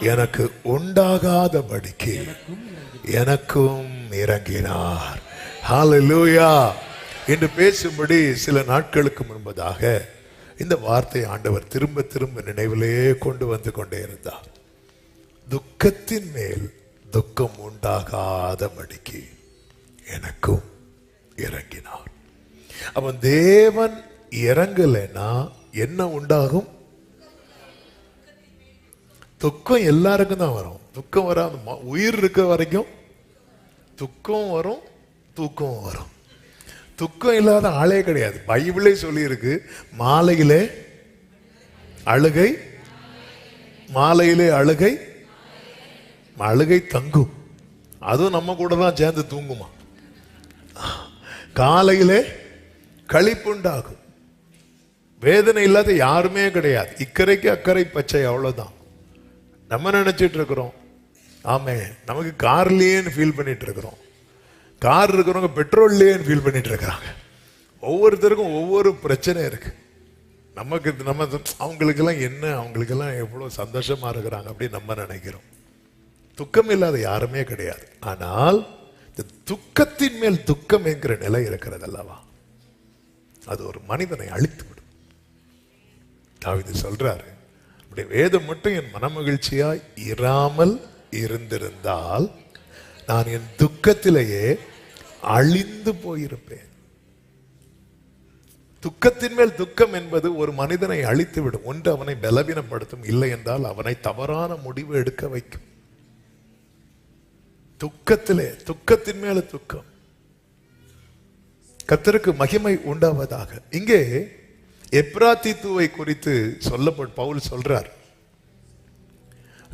எனக்கு உண்டாகாதபடிக்கு எனக்கும் இறங்கினார். ஹalleluya என்று பேசும்படி சில நாட்களுக்கு முன்பதாக இந்த வார்த்தை ஆண்டவர் திரும்ப திரும்ப நினைவிலே கொண்டு வந்து கொண்டே இருந்தார். துக்கத்தின் மேல் துக்கம் உண்டாகாதபடிக்கு எனக்கும் இறங்கினார். அவன் தேவன் இறங்கலைன்னா என்ன உண்டாகும்? துக்கம் எல்லாருக்கும் தான் வரும். துக்கம் வராது உயிர் இருக்க வரைக்கும் துக்கம் வரும் தூக்கம் வரும். துக்கம் இல்லாத ஆளே கிடையாது. பைபிளே சொல்லியிருக்கு மாலையிலே அழுகை மாலையிலே அழுகை அழுகை தங்கும். அதுவும் நம்ம கூட தான் சேர்ந்து தூங்குமா? காலையிலே களிப்புண்டாகும். வேதனை இல்லாத யாருமே கிடையாது. இக்கரைக்கு அக்கறை பச்சை அவ்வளோதான் நம்ம நினச்சிட்டு இருக்கிறோம். ஆமே நமக்கு கார்லேயேன்னு ஃபீல் பண்ணிட்டு இருக்கிறோம். கார் இருக்கிறவங்க பெட்ரோல்லேயேன்னு ஃபீல் பண்ணிட்டு இருக்கிறாங்க. ஒவ்வொருத்தருக்கும் ஒவ்வொரு பிரச்சனை இருக்கு. நமக்கு நம்ம அவங்களுக்கெல்லாம் என்ன அவங்களுக்கெல்லாம் எவ்வளோ சந்தோஷமா இருக்கிறாங்க அப்படின்னு நம்ம நினைக்கிறோம். துக்கம் இல்லாத யாருமே கிடையாது. ஆனால் இந்த துக்கத்தின் மேல் துக்கம் என்கிற நிலை இருக்கிறது அல்லவா? அது ஒரு மனிதனை அழித்து விடும் தாவிது சொல்றாரு இப்படி வேதம் மட்டும் என் மனமகிழ்ச்சியாய் இராமல் இருந்திருந்தால் நான் என் துக்கத்திலேயே அழிந்து போயிருப்பேன். துக்கத்தின் மேல் துக்கம் என்பது ஒரு மனிதனை அழித்து விடும் ஒன்று அவனை பலவீனப்படுத்தும் இல்லை என்றால் அவனை தவறான முடிவு எடுக்க வைக்கும். துக்கத்திலே துக்கத்தின் மேல துக்கம். கத்தருக்கு மகிமை உண்டாவதாக. இங்கே எப்ராத்தித்துவை குறித்து சொல்லப்பட்டு பவுல் சொல்றார்.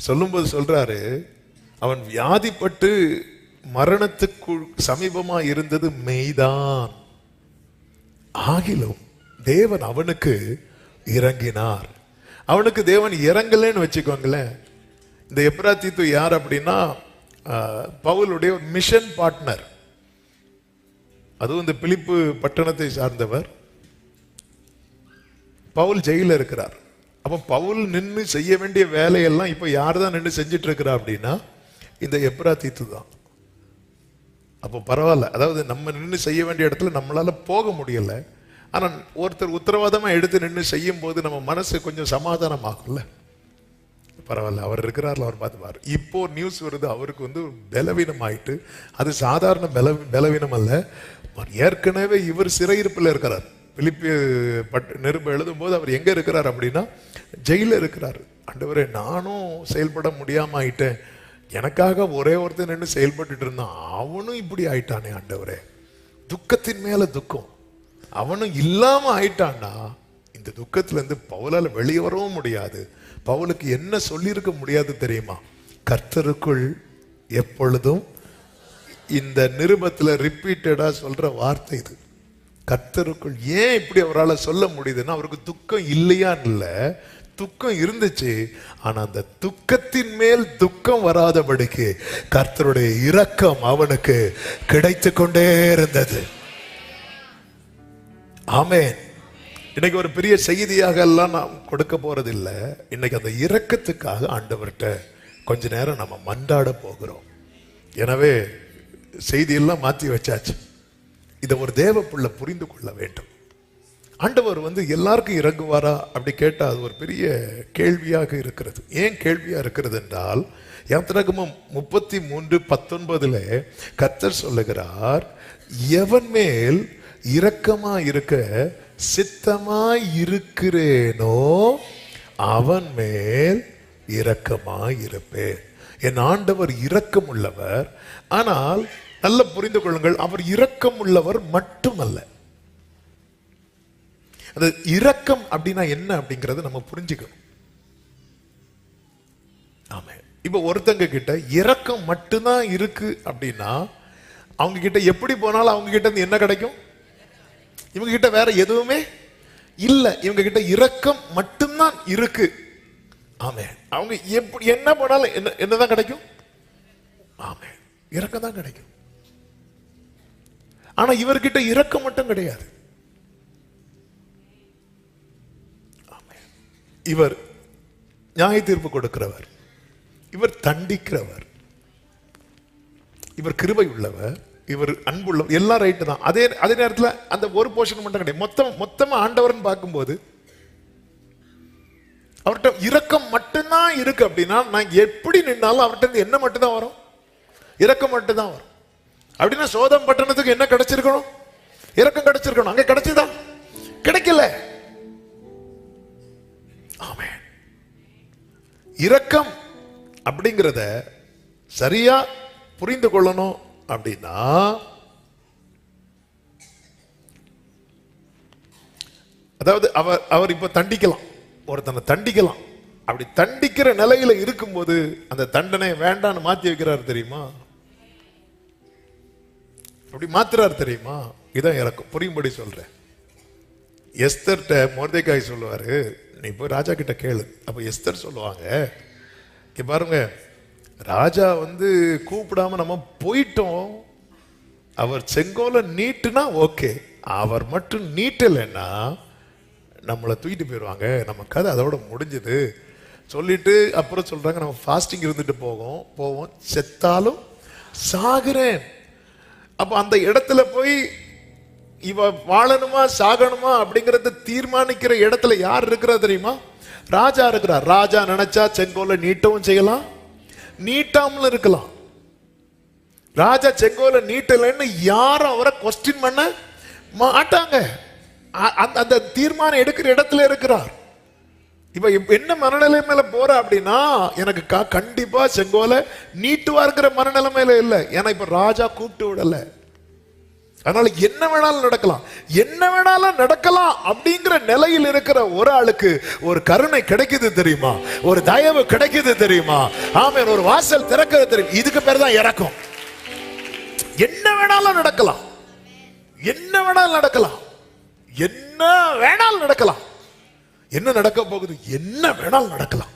சொல்லும்போது சொல்றாரு அவன் வியாதிப்பட்டு மரணத்துக்கு சமீபமா இருந்தது மெய்தான். ஆகிலும் தேவன் அவனுக்கு இறங்கினார். அவனுக்கு தேவன் இறங்கலைன்னு வச்சுக்கோங்களேன். இந்த எப்ராத்தித்து யார் அப்படின்னா பவுலுடைய மிஷன் பார்ட்னர். அதுவும் இந்த பிலிப்பு பட்டணத்தை சார்ந்தவர். பவுல் ஜெயில இருக்கிறார். அப்போ பவுல் நின்று செய்ய வேண்டிய வேலையெல்லாம் இப்போ யார் தான் நின்று செஞ்சுட்டு இருக்கிறா அப்படின்னா இந்த எப்ரா தீத்து தான். அப்போ பரவாயில்ல. அதாவது நம்ம நின்று செய்ய வேண்டிய இடத்துல நம்மளால போக முடியலை. ஆனால் ஒருத்தர் உத்தரவாதமாக எடுத்து நின்று செய்யும் போது நம்ம மனசு கொஞ்சம் சமாதானமாகும்ல. பரவாயில்ல. அவர் இருக்கிறார்ல அவர் பார்த்துப்பார். இப்போ நியூஸ் வருது அவருக்கு வந்து பலவீனம் ஆயிட்டு அது சாதாரண பல பலவீனம் அல்ல ஏற்கனவே இவர் சிறையிருப்பில் இருக்கிறார். பிலிப்பி பட் நிருபம் எழுதும் போது அவர் எங்கே இருக்கிறார் அப்படின்னா ஜெயிலில் இருக்கிறார். ஆண்டவரே நானும் செயல்பட முடியாமல் ஆயிட்டேன். எனக்காக ஒரே ஒருத்தர் நின்று செயல்பட்டுட்டு இருந்தான். அவனும் இப்படி ஆயிட்டானே ஆண்டவரே. துக்கத்தின் மேலே துக்கம். அவனும் இல்லாமல் ஆயிட்டான்னா இந்த துக்கத்துல இருந்து வெளியே வரவும் முடியாது. பவுலுக்கு என்ன சொல்லியிருக்க முடியாது தெரியுமா? கர்த்தருக்குள் எப்பொழுதும் இந்த நிருபத்தில் ரிப்பீட்டடாக சொல்கிற வார்த்தை இது. கர்த்தருக்குள் ஏன் இப்படி அவரால் சொல்ல முடியுதுன்னா அவருக்கு துக்கம் இல்லையான்னு துக்கம் இருந்துச்சு. ஆனா அந்த துக்கத்தின் மேல் துக்கம் வராதபடிக்கு கர்த்தருடைய இரக்கம் அவனுக்கு கிடைத்து கொண்டே இருந்தது. ஆமே இன்னைக்கு ஒரு பெரிய செய்தியாக எல்லாம் நாம் கொடுக்க போறது இன்னைக்கு அந்த இரக்கத்துக்காக ஆண்டவர்கிட்ட கொஞ்ச நேரம் நம்ம மண்டாட போகிறோம். எனவே செய்தியெல்லாம் மாத்தி வச்சாச்சு. இதை ஒரு தேவ புரிந்து கொள்ள வேண்டும். ஆண்டவர் வந்து எல்லாருக்கும் இறங்குவாரா அப்படி கேட்டால் அது ஒரு பெரிய கேள்வியாக இருக்கிறது. ஏன் கேள்வியாக இருக்கிறது என்றால் யாத்திராகமம் முப்பத்தி மூன்று பத்தொன்பதுல கத்தர் சொல்லுகிறார் எவன் மேல் இரக்கமா இருக்க சித்தமா இருக்கிறேனோ அவன் மேல் இரக்கமாக இருப்பேன். என் ஆண்டவர் இரக்கம் உள்ளவர் ஆனால் நல்ல புரிந்து கொள்ளுங்கள் அவர் இரக்கம் உள்ளவர் மட்டுமல்ல. அது இரக்கம் அப்படின்னா என்ன அப்படிங்கறது நம்ம புரிஞ்சுக்கணும். ஆமா. இப்ப ஒருத்தங்க கிட்ட இரக்கம் மட்டும்தான் இருக்கு அப்படின்னா அவங்க கிட்ட எப்படி போனாலும் அவங்க கிட்ட இருந்து என்ன கிடைக்கும்? இவங்க கிட்ட வேற எதுவுமே இல்லை. இவங்க கிட்ட இரக்கம் மட்டும்தான் இருக்கு. ஆமே. அவங்க எப்படி என்ன போனாலும் என்ன என்னதான் கிடைக்கும்? ஆமே. இறக்கம் தான் கிடைக்கும். ஆனா இவர்கிட்ட இறக்க மட்டும் கிடையாது. இவர் நியாய தீர்ப்பு கொடுக்கிறவர். இவர் தண்டிக்கிறவர். இவர் கிருபை உள்ளவர். இவர் அன்புள்ள எல்லாம் ரைட்டு தான். அதே அதே நேரத்தில் அந்த ஒரு போர்ஷன் மட்டும் கிடையாது. மொத்தம் மொத்தமாக ஆண்டவர்னு பார்க்கும்போது அவர்கிட்ட இரக்கம் மட்டும்தான் இருக்கு அப்படின்னா நான் எப்படி நின்னாலும் அவர்கிட்ட என்ன மட்டும்தான் வரும்? இரக்கம் மட்டும்தான் வரும். அப்படின்னா சோதம் பட்டணத்துக்கு என்ன கிடைச்சிருக்கணும்? இரக்கம் கிடைச்சிருக்கணும். அங்க கிடைச்சதா? கிடைக்கல. ஆமே இரக்கம் அப்படிங்கிறத சரியா புரிந்து கொள்ளணும் அப்படின்னா அதாவது அவர் அவர் இப்ப தண்டிக்கலாம். ஒருத்தனை தண்டிக்கலாம். அப்படி தண்டிக்கிற நிலையில இருக்கும்போது அந்த தண்டனை வேண்டான்னு மாத்தி வைக்கிறாரு தெரியுமா? அப்படி மாத்துறாரு தெரியுமா? இதான் இறக்கும். புரியும்படி சொல்றேன். எஸ்தர்ட்ட மோர்தேக்காய் சொல்லுவார். நீ போய் ராஜா கிட்ட கேளு. அப்போ எஸ்தர் சொல்லுவாங்க இங்கே பாருங்க ராஜா வந்து கூப்பிடாம நம்ம போயிட்டோம். அவர் செங்கோலை நீட்டுனா ஓகே. அவர் மட்டும் நீட்டலைன்னா நம்மளை தூக்கிட்டு போயிடுவாங்க நம்ம கதை அதோட முடிஞ்சது. சொல்லிட்டு அப்புறம் சொல்கிறாங்க நம்ம ஃபாஸ்டிங் இருந்துட்டு போவோம் போவோம். செத்தாலும் சாகுறேன். அப்போ அந்த இடத்துல போய் இவ வாழணுமா சாகணுமா அப்படிங்கறத தீர்மானிக்கிற இடத்துல யார் இருக்கிறா தெரியுமா? ராஜா இருக்கிறார். ராஜா நினைச்சா செங்கோல நீட்டவும் செய்யலாம். நீட்டாமலும் இருக்கலாம். ராஜா செங்கோல நீட்டலைன்னு யாரும் அவரை கொஸ்டின் பண்ண மாட்டாங்க. அ- அந்த அந்த தீர்மானம் எடுக்கிற இடத்துல இருக்கிறார். இப்ப என்ன என்ன மனநிலைமையில போற அப்படின்னா எனக்கு க- கண்டிப்பா செங்கோலை நீட்டுவாருங்கிற மனநிலைமையில இல்ல. ஏன்னா இப்ப ராஜா கூப்பிட்டு விடல. அதனால என்ன வேணாலும் நடக்கலாம். என்ன வேணாலும் நடக்கலாம் அப்படிங்கிற நிலையில் இருக்கிற ஒரு ஆளுக்கு ஒரு கருணை கிடைக்குது தெரியுமா? ஒரு தயவு கிடைக்குது தெரியுமா? ஆமே ஒரு வாசல் திறக்கிறது தெரியும்? இதுக்கு பேர் தான் இறக்கம். என்ன வேணாலும் நடக்கலாம். என்ன வேணாலும் நடக்கலாம். என்ன வேணாலும் நடக்கலாம். என்ன நடக்க போகுது? என்ன வேணாலும் நடக்கலாம்.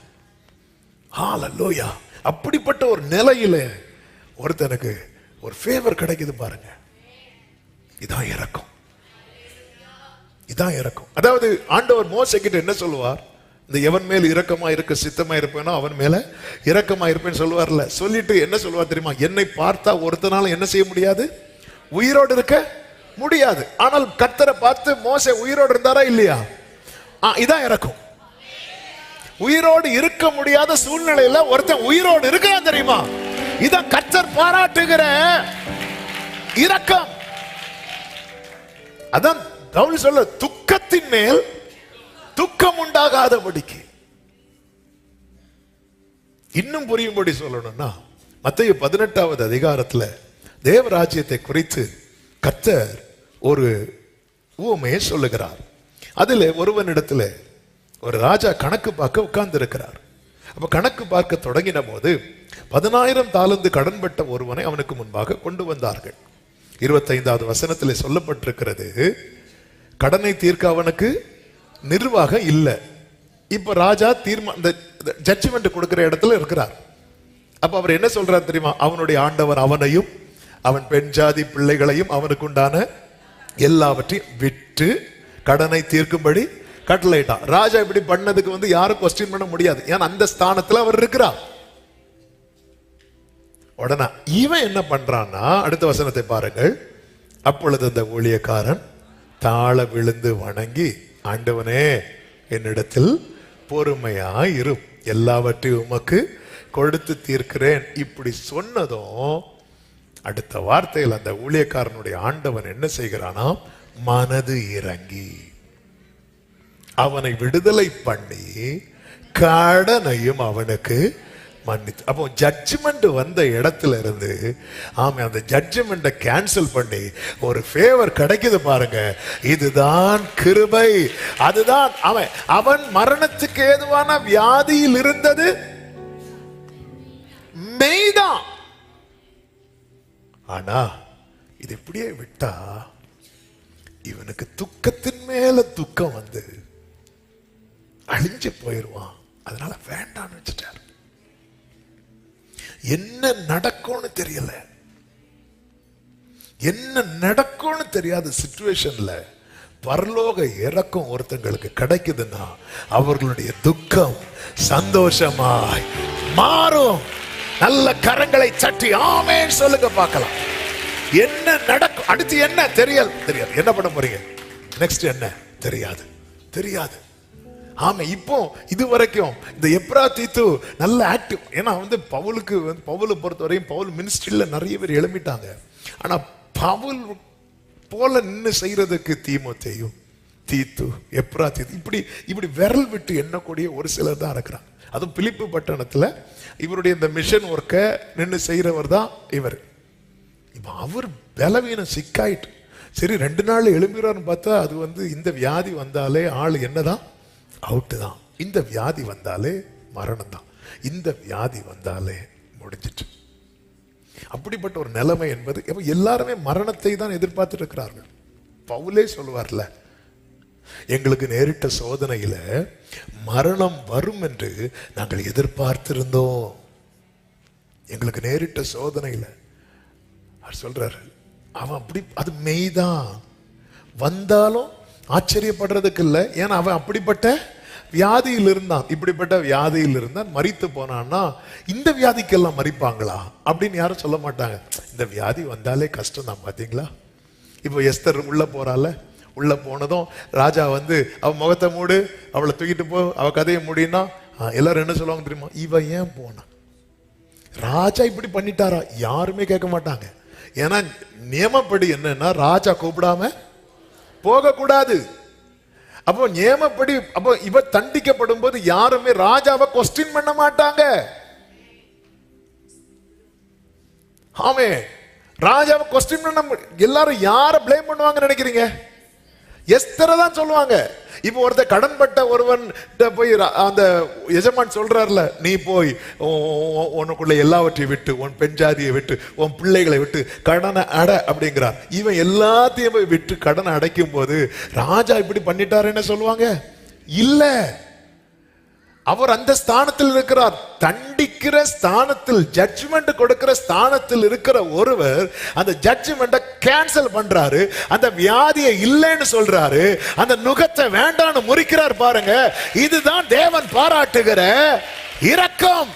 ஹalleluya அப்படிப்பட்ட ஒரு நிலையில ஒருத்தனுக்கு ஒரு ஃபேவர் கிடைக்குது பாருங்க. இதான் இறக்கம். இதான் இறக்கும். அதாவது ஆண்டவர் மோசை கிட்ட என்ன சொல்லுவார்? இந்த எவன் மேல் இரக்கமா இருக்க சித்தமா இருப்பேனோ அவன் மேல இரக்கமா இருப்பேன்னு சொல்லுவார்ல. சொல்லிட்டு என்ன சொல்லுவார் தெரியுமா? என்னை பார்த்தா ஒருத்தனால என்ன செய்ய முடியாது? உயிரோடு இருக்க முடியாது. ஆனால் கத்தரை பார்த்து மோசை உயிரோடு இருந்தாரா இல்லையா? இதான் இறக்கும். உயிரோடு இருக்க முடியாத சூழ்நிலையில ஒருத்தன் உயிரோடு இருக்கிறான் தெரியுமா? இத கர்த்தர் பாராட்டுகிற இரக்கம். அதான் தமிழ் சொல்ல துக்கத்தின் மேல் துக்கம் உண்டாகாதபடிக்கு. இன்னும் புரியும்படி சொல்லணும்னா மத்திய பதினெட்டாவது அதிகாரத்துல தேவராஜ்யத்தை குறித்து கத்தர் ஒரு ஊமையை சொல்லுகிறார். அதில் ஒருவனிடத்துல ஒரு ராஜா கணக்கு பார்க்க உட்கார்ந்து இருக்கிறார் அப்ப கணக்கு பார்க்க தொடங்கின போது பதினாயிரம் தாளந்து கடன்பட்ட ஒருவனை அவனுக்கு முன்பாக கொண்டு வந்தார்கள். இருபத்தைந்தாவது வசனத்தில் சொல்லப்பட்டிருக்கிறது கடனை தீர்க்க அவனுக்கு நிர்வாகம் இல்லை. இப்ப ராஜா தீர்மா இந்த ஜட்ஜ்மெண்ட் கொடுக்கிற இடத்துல இருக்கிறார். அப்ப அவர் என்ன சொல்றார் தெரியுமா? அவனுடைய ஆண்டவர் அவனையும் அவன் பெண் ஜாதி பிள்ளைகளையும் அவனுக்கு உண்டான எல்லாவற்றையும் விட்டு கடனை தீர்க்கும்படி கட்டளையிட்டான். ராஜா இப்படி பண்ணதுக்கு வந்து யாரும் கொஸ்டின் பண்ண முடியாது. ஏன்னா அந்த ஸ்தானத்துல அவர் இருக்கிறார். உடனே இவன் என்ன பண்றான்னா அடுத்த வசனத்தை பாருங்கள். அப்பொழுது அந்த ஊழியக்காரன் தாழ விழுந்து வணங்கி ஆண்டவனே என்னிடத்தில் பொறுமையா இரு. எல்லாவற்றையும் உமக்கு கொடுத்து தீர்க்கிறேன். இப்படி சொன்னதும் அடுத்த வார்த்தையில் அந்த ஊழியக்காரனுடைய ஆண்டவன் என்ன செய்கிறானா மனது இறங்கி அவனை விடுதலை பண்ணி கடனையும் அவனுக்கு மன்னித்து. அப்போ ஜட்ஜ்மெண்ட் வந்த இடத்துல இருந்து ஆமை அந்த ஜட்ஜ்மெண்ட்டை கேன்சல் பண்ணி ஒரு ஃபேவர் கிடைக்குது பாருங்க. இதுதான் கிருபை. அதுதான் அவன் அவன் மரணத்துக்கு ஏதுவான வியாதியில் இருந்தது? மெய்தான். ஆனா இது இப்படியே விட்டா இவனுக்கு துக்கத்தின் மேல துக்கம் வந்து அழிஞ்சு போயிடுவான் அதனால வேண்டாம்னு வச்சுட்டார். என்ன நடக்கும்னு தெரியல. என்ன நடக்கும்னு தெரியாத சுச்சுவேஷன்ல பரலோக இறக்கம் ஒருத்தங்களுக்கு கிடைக்குதுன்னா அவர்களுடைய துக்கம் சந்தோஷமாய் மாறும். நல்ல கரங்களை சட்டி ஆமென் சொல்லுங்க பார்க்கலாம். என்ன நடக்கும் அடுத்து என்ன? தெரியாது தெரியாது. என்ன பண்ண போறீங்க? நெக்ஸ்ட் என்ன? தெரியாது. தெரியாது. ஆமா இப்போ இது வரைக்கும் இந்த எப்ரா தீத்து நல்ல ஆக்டிவ் ஏன்னா வந்து பவுலுக்கு வந்து பவுலை பொறுத்த வரையும் பவுல் மினிஸ்ட்ரியில் நிறைய பேர் எழுப்பிட்டாங்க ஆனா பவுல் போல நின்று செய்யறதுக்கு தீமோத்தேயும் தீத்து எப்ரா தீத்து இப்படி இப்படி விரல் விட்டு எண்ணக்கூடிய ஒரு சிலர் தான் இருக்கிறாங்க. அதுவும் பிலிப்பு பட்டணத்தில் இவருடைய இந்த மிஷன் ஒர்க்கை நின்று செய்கிறவர் தான் இவர். இப்போ அவர் பலவீனம் சிக்காயிட்டு. சரி ரெண்டு நாள் எழும்புறாருன்னு பார்த்தா அது வந்து இந்த வியாதி வந்தாலே ஆள் என்னதான்? அவுட்டு தான். இந்த வியாதி வந்தாலே மரணம் தான். இந்த வியாதி வந்தாலே முடிஞ்சிட்டு அப்படிப்பட்ட ஒரு நிலைமை என்பது எல்லாருமே மரணத்தை தான் எதிர்பார்த்துட்டு இருக்கிறார்கள். பவுலே சொல்லுவார்ல எங்களுக்கு நேரிட்ட சோதனையில மரணம் வரும் என்று நாங்கள் எதிர்பார்த்திருந்தோம். எங்களுக்கு நேரிட்ட சோதனையில் அவர் சொல்றாரு அவன் அப்படி அது மெய்தான். வந்தாலும் ஆச்சரியப்படுறதுக்கு இல்லை ஏன்னா அவன் அப்படிப்பட்ட வியாதியில் இருந்தான். இப்படிப்பட்ட வியாதியில் இருந்தான் மறித்து போனான்னா இந்த வியாதிக்கெல்லாம் மறிப்பாங்களா அப்படின்னு யாரும் சொல்ல மாட்டாங்க. இந்த வியாதி வந்தாலே கஷ்டம் தான் பார்த்தீங்களா இப்போ எஸ்தர் உள்ள போறால உள்ள போனதும் ராஜா வந்து அவள் முகத்தை மூடு அவளை தூக்கிட்டு போ அவள் கதையை முடியும்னா எல்லாரும் என்ன சொல்லுவாங்க தெரியுமா? இவ ஏன் போனா? ராஜா இப்படி பண்ணிட்டாரா? யாருமே கேட்க மாட்டாங்க. ஏன்னா நியமப்படி என்னன்னா ராஜா கூப்பிடாம போகக்கூடாது. அப்போ நியமப்படி அப்போ இவ தண்டிக்கப்படும் போது யாருமே ராஜாவை கொஸ்டின் பண்ண மாட்டாங்க. ஆமே ராஜாவை கொஸ்டின் பண்ண எல்லாரும் யாரை ப்ளேம் பண்ணுவாங்கன்னு நினைக்கிறீங்க? எஸ்தரை தான் சொல்லுவாங்க. இப்போ ஒருத்தர் கடன்பட்ட ஒருவன் போய் அந்த எஜமான் சொல்றாருல நீ போய் உனக்குள்ள எல்லாவற்றையும் விட்டு உன் பெண் ஜாதியை விட்டு உன் பிள்ளைகளை விட்டு கடனை அட அப்படிங்கிறார். இவன் எல்லாத்தையும் போய் விட்டு கடனை அடைக்கும் போது ராஜா இப்படி பண்ணிட்டாருன்னு சொல்லுவாங்க? இல்லை. அவர் அந்த ஸ்தானத்தில் இருக்கிறார். தண்டிக்கிற ஸ்தானத்தில் ஜட்ஜ்மெண்ட் கொடுக்கிற ஸ்தானத்தில் இருக்கிற ஒருவர் அந்த ஜட்ஜ்மெண்ட்டை கேன்சல் பண்றாரு. அந்த வியாதியை இல்லைன்னு சொல்றாரு. அந்த நுகத்தை வேண்டான்னு முறிக்கிறார் பாருங்க. இதுதான் தேவன் பாராட்டுகிற இரக்கம்.